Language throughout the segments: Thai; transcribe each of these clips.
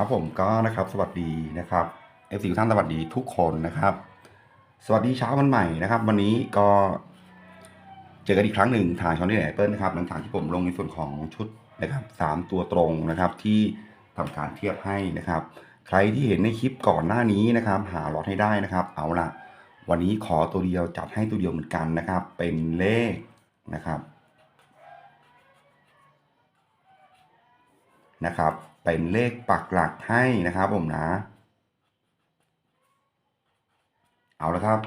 ครับผมก็นะครับสวัสดีนะครับเอฟซีท่านสวัสดีทุกคนนะครับ สวัสดีเช้าวันใหม่นะครับ วันนี้ก็เจอกันอีกครั้งหนึ่งทางช่องที่ไหนเปิลนะครับหลังจากที่ผมลงในส่วนของชุดนะครับสามตัวตรงนะครับที่ทำการเทียบให้นะครับ ใครที่เห็นในคลิปก่อนหน้านี้นะครับ หาล็อตให้ได้นะครับ เอาละวันนี้ขอตัวเดียวจัดให้ตัวเดียวเหมือนกันนะครับ เป็นเลขนะครับ นะครับ เป็นเลขปักหลักให้นะครับผมนะ เอาละครับ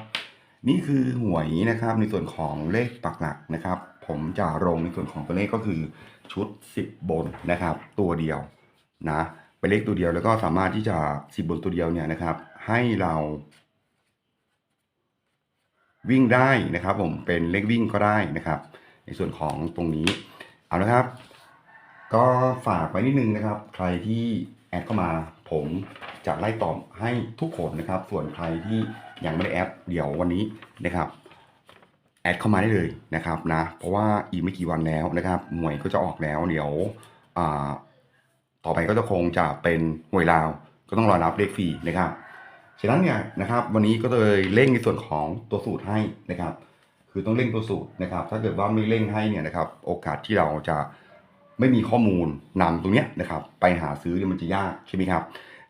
นี่คือหวยนะครับในส่วนของเลขปักหลักนะครับ ผมจะลงในส่วนของตัวเลขก็คือชุด 10 บนนะครับ ตัวเดียวนะเป็นเลขตัวเดียวแล้วก็สามารถที่จะ 10 บนตัวเดียวเนี่ยนะครับ ให้เราวิ่งได้นะครับผมเป็นเลขวิ่งก็ได้นะครับ ในส่วนของตรงนี้เอาละครับ ก็ฝากไว้นิดนึงนะครับ ใครที่แอดเข้ามา ผมจะไล่ตอบให้ทุกคนนะครับ ส่วนใครที่ยังไม่ได้แอดเดี๋ยววันนี้นะครับ แอดเข้ามาได้เลยนะครับนะ เพราะว่าอีกไม่กี่วันแล้วนะครับหวยก็จะออกแล้ว เดี๋ยวต่อไปก็จะคงจะเป็นหวยลาว ก็ต้องรอรับเลขฟรีนะครับฉะนั้นเนี่ยนะครับ วันนี้ก็เลยเร่งในส่วนของตัวสูตรให้นะครับ คือต้องเร่งตัวสูตรนะครับ ถ้าเกิดว่าไม่เร่งให้เนี่ยนะครับ โอกาสที่เราจะ ไม่มีข้อมูลนำตรงนี้นะครับ ไปหาซื้อเนี่ยมันจะยากใช่ไหมครับ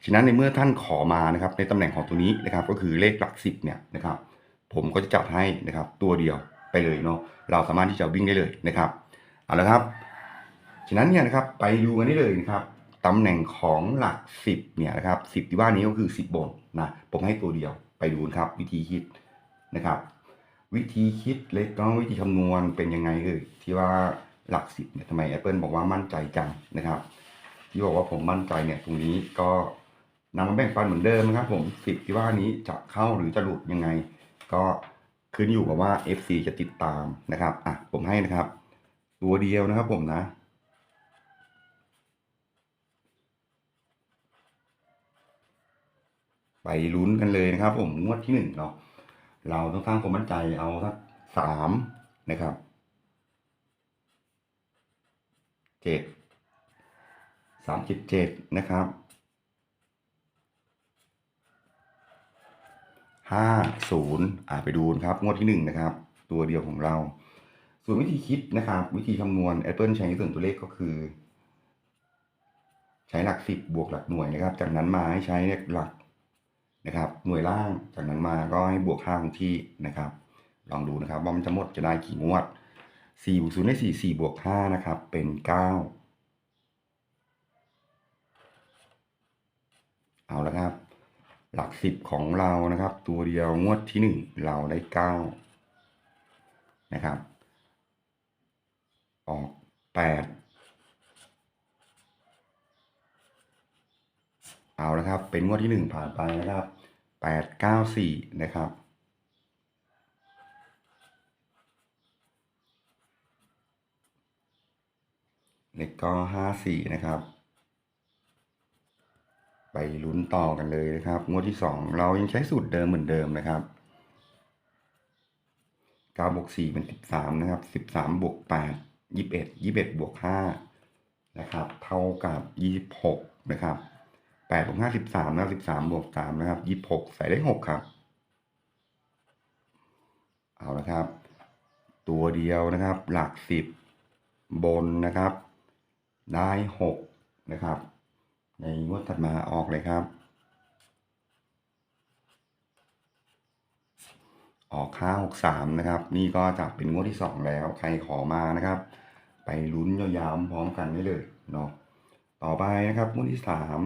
ฉะนั้นในเมื่อท่านขอมานะครับ ในตำแหน่งของตัวนี้นะครับ ก็คือเลขหลักสิบเนี่ยนะครับ ผมก็จะจัดให้นะครับ ตัวเดียวไปเลยเนาะเราสามารถที่จะวิ่งได้เลยนะครับเอาละครับฉะนั้นเนี่ยนะครับไปดูกันได้เลยนะครับตำแหน่งของหลักสิบเนี่ยนะครับสิบที่ว่านี้ก็คือสิบบนนะผมให้ตัวเดียวไปดูนครับ วิธีคิดนะครับ วิธีคิดเล็กน้อยวิธีคำนวณเป็นยังไงเอ่ยที่ว่า หลักสิบเนี่ยทำไม Apple บอกว่ามั่นใจจังนะครับที่บอกว่าผมมั่นใจเนี่ยตรงนี้ก็นำมาแบ่งปันเหมือนเดิมนะครับ ผมสิบที่ว่านี้จะเข้าหรือจะหลุดยังไง ก็ขึ้นอยู่กับว่า FC จะติดตามนะครับอะผมให้นะครับ ตัวเดียวนะครับผมนะไปลุ้นกันเลยนะครับ ผมงวดที่หนึ่งเนาะเราต้องสร้างความมั่นใจเอาสักสามนะครับ เจ็ดสามสิบเจ็ดนะครับห้าศูนย์อ่าไปดูนะครับ งวดที่หนึ่งนะครับ ตัวเดียวของเรา ส่วนวิธีคิดนะครับ วิธีคำนวณ Apple ใช้ส่วนตัวเลขก็คือ ใช้หลักสิบบวกหลักหน่วยนะครับ จากนั้นมาให้ใช้หลักนะครับ หน่วยล่างจากนั้นมาก็ให้บวกค่าคงที่นะครับ ลองดูนะครับว่ามันจะหมดจะได้กี่งวด สี่บวกศูนย์ได้สี่สี่บวกห้านะครับ เป็นเก้าเอาละครับ หลักสิบของเรานะครับ ตัวเดียวงวดที่หนึ่งเราได้เก้านะครับ ออกแปดเอาละครับ เป็นงวดที่หนึ่งผ่านไปนะครับแปดเก้าสี่นะครับ เลขก็ห้าสี่นะครับ ไปลุ้นต่อกันเลยนะครับ งวดที่สองเรายังใช้สูตรเดิมเหมือนเดิมนะครับเก้าบวกสี่เป็นสิบสามนะครับสิบสามบวกแปดยี่สิบเอ็ดยี่สิบเอ็ดบวกห้านะครับ เท่ากับยี่สิบหกนะครับแปดบวกห้าสิบสามนะสิบสามบวกสามนะครับยี่สิบหกใส่ได้หกครับ เอาละครับ ตัวเดียวนะครับ หลักสิบบนนะครับ ได้หกนะครับ ในงวดถัดมาออกเลยครับ ออกห้าหกสามนะครับ นี่ก็จะเป็นงวดที่สองแล้วใครขอมานะครับ ไปลุ้นยาวๆพร้อมกันได้เลยเนาะต่อไปนะครับงวดที่สาม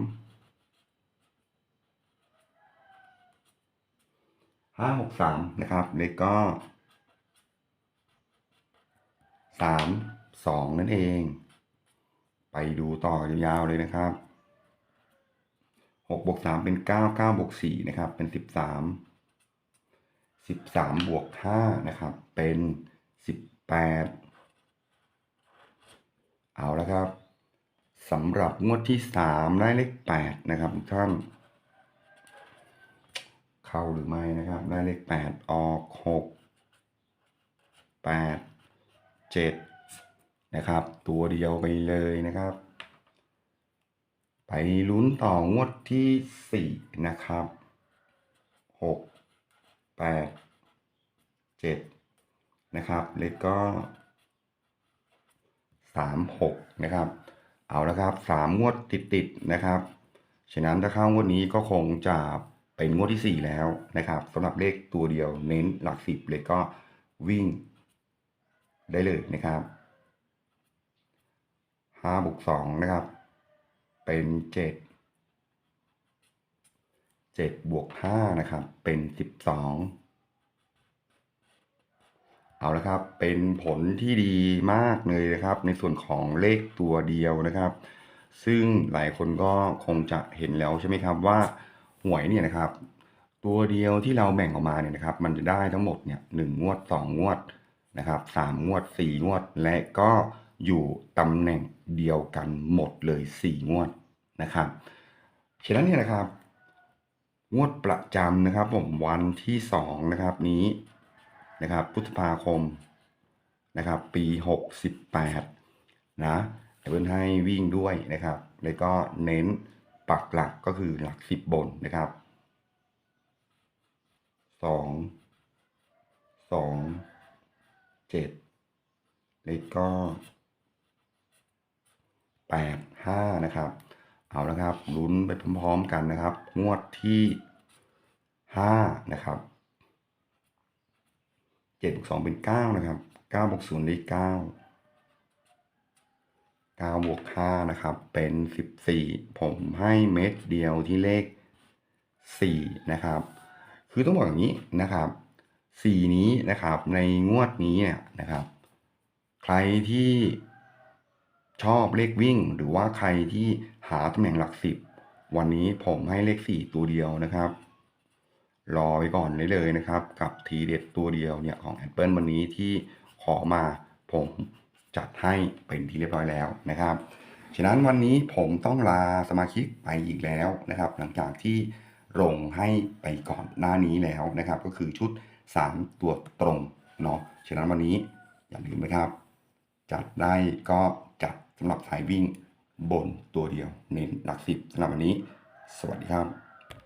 ห้าหกสามนะครับเลขก็สามสองนั่นเอง ไปดูต่อยาวๆเลยนะครับหกบวกสามเป็นเก้าเก้าบวกสี่นะครับ เป็นสิบสามสิบสามบวกห้านะครับ เป็นสิบแปดเอาแล้วครับสำหรับงวดที่สามได้เลขแปดนะครับทุกท่านเข้าหรือไม่นะครับ ได้เลขแปดออกหกแปดเจ็ด นะครับ ตัวเดียวไปเลยนะครับ ไปลุ้นต่องวดที่สี่นะครับหกแปดเจ็ดนะครับเลขก็สามหกนะครับ เอาละครับสามงวดติดๆนะครับฉะนั้นถ้าเข้างวดนี้ก็คงจะเป็นงวดที่สี่แล้วนะครับสำหรับเลขตัวเดียวเน้นหลักสิบเลขก็วิ่งได้เลยนะครับ ห้าบวกสองนะครับ เป็นเจ็ดเจ็ดบวกห้านะครับ เป็นสิบสองเอาละครับ เป็นผลที่ดีมากเลยนะครับ ในส่วนของเลขตัวเดียวนะครับ ซึ่งหลายคนก็คงจะเห็นแล้วใช่ไหมครับว่าหวยเนี่ยนะครับ ตัวเดียวที่เราแบ่งออกมาเนี่ยนะครับ มันจะได้ทั้งหมดเนี่ยหนึ่งงวดสองงวดนะครับสามงวดสี่งวด และก็อยู่ตำแหน่งเดียวกันหมดเลยสี่งวดนะครับฉะนั้นเนี่ยนะครับ งวดประจำนะครับ ผมวันที่สองนะครับนี้นะครับพฤษภาคมนะครับ ปีหกสิบแปดนะเดี๋ยวเพื่อนให้วิ่งด้วยนะครับ แล้วก็เน้นปักหลักก็คือหลักสิบบนนะครับสองสองเจ็ดแล้วก็ แปดห้านะครับ เอาละครับลุ้นไปพร้อมๆกันนะครับ งวดที่ห้านะครับเจ็ดบวกสองเป็นเก้านะครับเก้าบวกศูนย์ได้เก้าเก้าบวกห้านะครับ เป็นสิบสี่ผมให้เม็ดเดียวที่เลขสี่นะครับ คือต้องบอกอย่างนี้นะครับสี่นี้นะครับในงวดนี้เนี่ยนะครับ ใครที่ ชอบเลขวิ่ง หรือว่าใครที่หาตำแหน่งหลักสิบ วันนี้ผมให้เลขสี่ตัวเดียวนะครับ รอไว้ก่อนได้เลยนะครับ กับทีเด็ดตัวเดียวเนี่ยของแอปเปิลวันนี้ที่ขอมาผมจัดให้เป็นที่เรียบร้อยแล้วนะครับฉะนั้นวันนี้ผมต้องลาสมาชิกไปอีกแล้วนะครับ หลังจากที่ลงให้ไปก่อนหน้านี้แล้วนะครับ ก็คือชุด 3 ตัวตรงเนาะฉะนั้นวันนี้อย่าลืมนะครับ จัดได้ก็ จัดสำหรับสายวิ่งบนตัวเดียวเน้นหลักสิบสำหรับวันนี้ สวัสดีครับ